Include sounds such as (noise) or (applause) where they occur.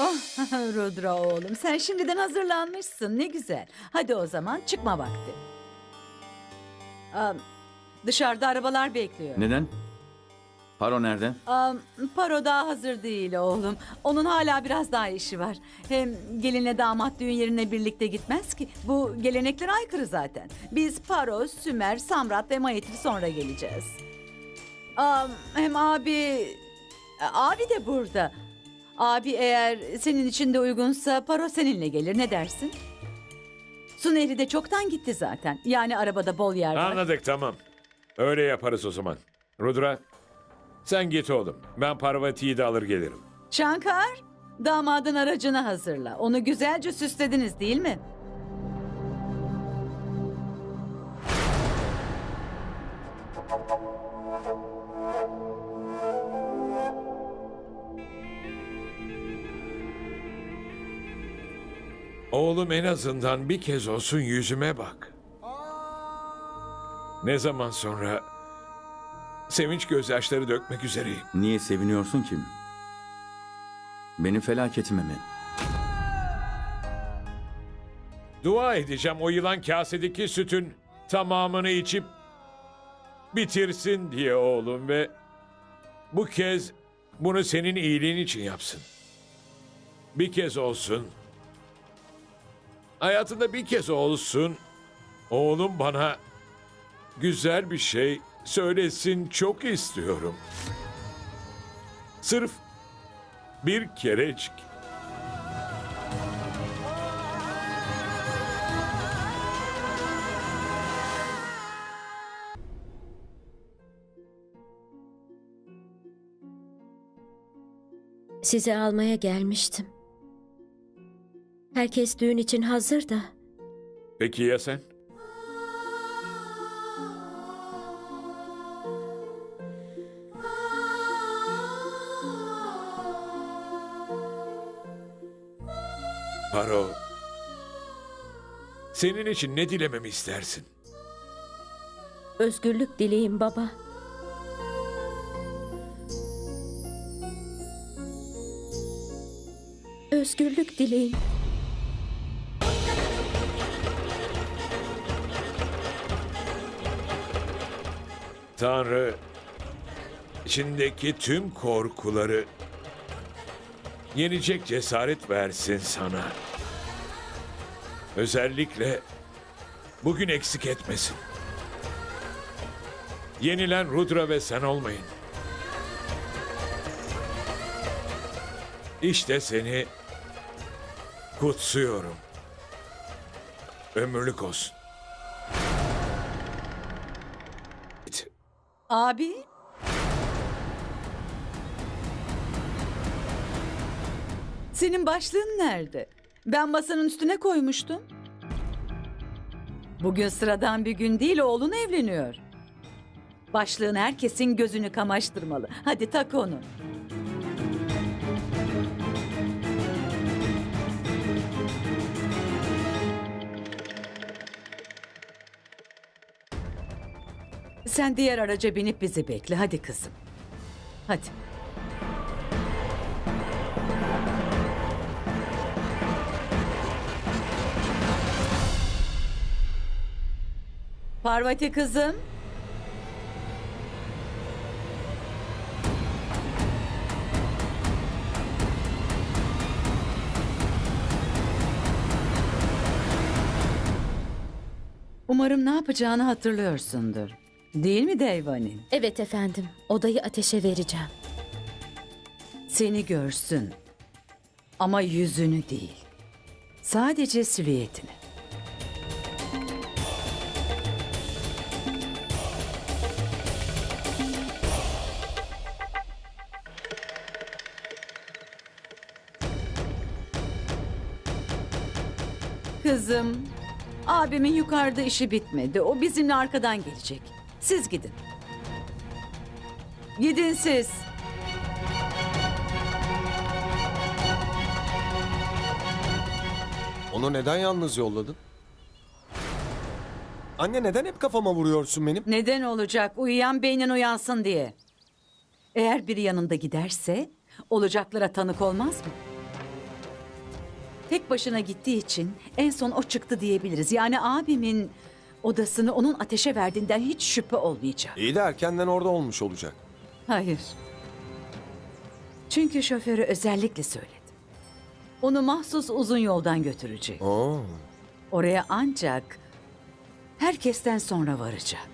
Oh (laughs) Rudra oğlum sen şimdiden hazırlanmışsın ne güzel. Hadi o zaman çıkma vakti. Am, dışarıda arabalar bekliyor. Neden? Paro nerede? Am, paro daha hazır değil oğlum. Onun hala biraz daha işi var. Hem gelinle damat düğün yerine birlikte gitmez ki. Bu geleneklere aykırı zaten. Biz Paro, Sümer, Samrat ve Mayetli sonra geleceğiz. Am, hem abi... Abi de burada. Abi eğer senin için de uygunsa Paro seninle gelir. Ne dersin? Su Nehri de çoktan gitti zaten. Yani arabada bol yer var. Anladık tamam. Öyle yaparız o zaman. Rudra sen git oğlum. Ben Parvati'yi de alır gelirim. Şankar, damadın aracını hazırla. Onu güzelce süslediniz değil mi? Oğlum en azından bir kez olsun yüzüme bak. Ne zaman sonra sevinç gözyaşları dökmek üzereyim. Niye seviniyorsun ki? Benim felaketime mi? Dua edeceğim o yılan kasedeki sütün tamamını içip bitirsin diye oğlum ve bu kez bunu senin iyiliğin için yapsın. Bir kez olsun. Hayatında bir kez olsun oğlum bana güzel bir şey söylesin çok istiyorum. Sırf bir kerecik. Sizi almaya gelmiştim. Herkes düğün için hazır da. Peki ya sen? Paro, senin için ne dilememi istersin? Özgürlük dileyin baba. Özgürlük dileyin. Tanrı, içindeki tüm korkuları yenecek cesaret versin sana. Özellikle bugün eksik etmesin. Yenilen Rudra ve sen olmayın. İşte seni kutsuyorum. Ömürlük olsun. Abi? Senin başlığın nerede? Ben masanın üstüne koymuştum. Bugün sıradan bir gün değil oğlun evleniyor. Başlığın herkesin gözünü kamaştırmalı. Hadi tak onu. Sen diğer araca binip bizi bekle. Hadi kızım. Hadi. Parvati kızım. Umarım ne yapacağını hatırlıyorsundur. Değil mi Devani? Evet efendim. Odayı ateşe vereceğim. Seni görsün. Ama yüzünü değil. Sadece silüetini. Kızım, abimin yukarıda işi bitmedi. O bizimle arkadan gelecek. Siz gidin. Gidin siz. Onu neden yalnız yolladın? Anne neden hep kafama vuruyorsun benim? Neden olacak? Uyuyan beynin uyansın diye. Eğer biri yanında giderse olacaklara tanık olmaz mı? tek başına gittiği için en son o çıktı diyebiliriz. Yani abimin odasını onun ateşe verdiğinden hiç şüphe olmayacak. İyi de erkenden orada olmuş olacak. Hayır. Çünkü şoförü özellikle söyledim. Onu mahsus uzun yoldan götürecek. Oo. Oraya ancak herkesten sonra varacak.